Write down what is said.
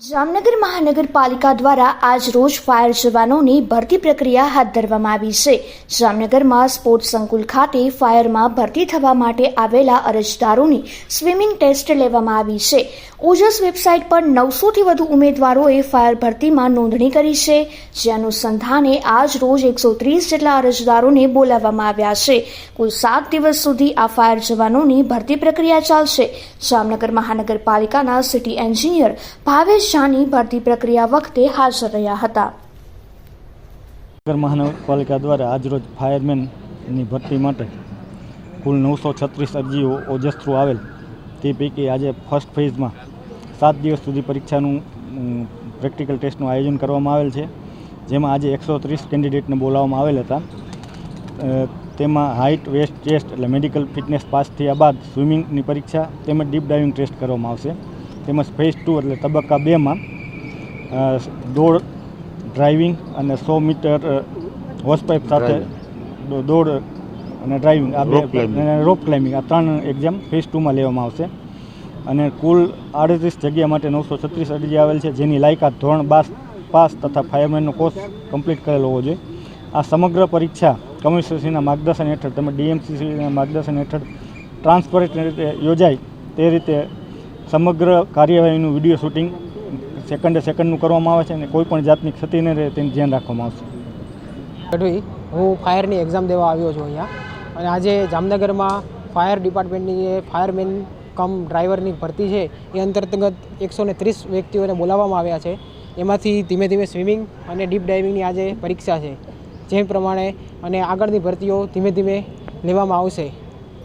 જામનગર મહાનગરપાલિકા દ્વારા આજ રોજ ફાયર જવાનોની ભરતી પ્રક્રિયા હાથ ધરવામાં આવી છે. જામનગરમાં સ્પોર્ટ્સ સંકુલ ખાતે ફાયરમાં ભરતી થવા માટે આવેલા અરજદારોની સ્વિમિંગ ટેસ્ટ લેવામાં આવી છે. ઓજસ વેબસાઇટ પર નવસોથી વધુ ઉમેદવારોએ ફાયર ભરતીમાં નોંધણી કરી છે, જે અનુસંધાને આજ રોજ એકસો ત્રીસ જેટલા અરજદારોને બોલાવવામાં આવ્યા છે. કુલ સાત દિવસ સુધી આ ફાયર જવાનોની ભરતી પ્રક્રિયા ચાલશે. જામનગર મહાનગરપાલિકાના સિટી એન્જિનિયર ભાવેશ શાહની ભરતી પ્રક્રિયા વખતે હાજર રહ્યા હતા. નગર મહાનગરપાલિકા દ્વારા આજરોજ ફાયરમેનની ભરતી માટે કુલ નવસો છત્રીસ અરજીઓ ઓજસ થ્રુ આવેલ. તે પૈકી આજે ફર્સ્ટ ફેઝમાં સાત દિવસ સુધી પરીક્ષાનું પ્રેક્ટિકલ ટેસ્ટનું આયોજન કરવામાં આવેલ છે. જેમાં આજે એકસો ત્રીસ કેન્ડિડેટને બોલાવવામાં આવેલ હતા. તેમાં હાઇટ વેસ્ટ ટેસ્ટ એટલે મેડિકલ ફિટનેસ પાસ થયા બાદ સ્વિમિંગની પરીક્ષા તેમજ ડીપ ડાઇવિંગ ટેસ્ટ કરવામાં આવશે. તેમજ ફેઝ ટુ એટલે તબક્કા બેમાં દોડ ડ્રાઇવિંગ અને સો મીટર હોસપાઇપ સાથે દોડ અને ડ્રાઇવિંગ. આ બે રોક. રોપ ક્લાઇમ્બિંગ. આ ત્રણ એક્ઝામ ફેઝ ટુમાં લેવામાં આવશે. અને કુલ આડત્રીસ જગ્યા માટે નવસો છત્રીસ અરજી આવેલ છે, જેની લાયકાત ધોરણ બાર પાસ તથા ફાયરમેનનો કોર્સ કમ્પ્લીટ કરેલો હોવો જોઈએ. આ સમગ્ર પરીક્ષા કમિશનરશ્રીના માર્ગદર્શન હેઠળ તેમજ ડીએમસીસીના માર્ગદર્શન હેઠળ ટ્રાન્સપરન્ટ રીતે યોજાય તે રીતે સમગ્ર કાર્યવાહીનું વીડિયો શૂટિંગ સેકન્ડે સેકન્ડનું કરવામાં આવે છે અને કોઈ પણ જાતની ક્ષતિ ન રહે તેનું ધ્યાન રાખવામાં આવશે. ગઢવી હું ફાયરની એક્ઝામ દેવા આવ્યો છું અહીંયા. અને આજે જામનગરમાં ફાયર ડિપાર્ટમેન્ટની ફાયરમેન કમ ડ્રાઈવરની ભરતી છે, એ અંતર્ગત એકસો ને ત્રીસ વ્યક્તિઓને બોલાવવામાં આવ્યા છે. એમાંથી ધીમે ધીમે સ્વિમિંગ અને ડીપ ડાઇવિંગની આજે પરીક્ષા છે. જે પ્રમાણે અને આગળની ભરતીઓ ધીમે ધીમે લેવામાં આવશે.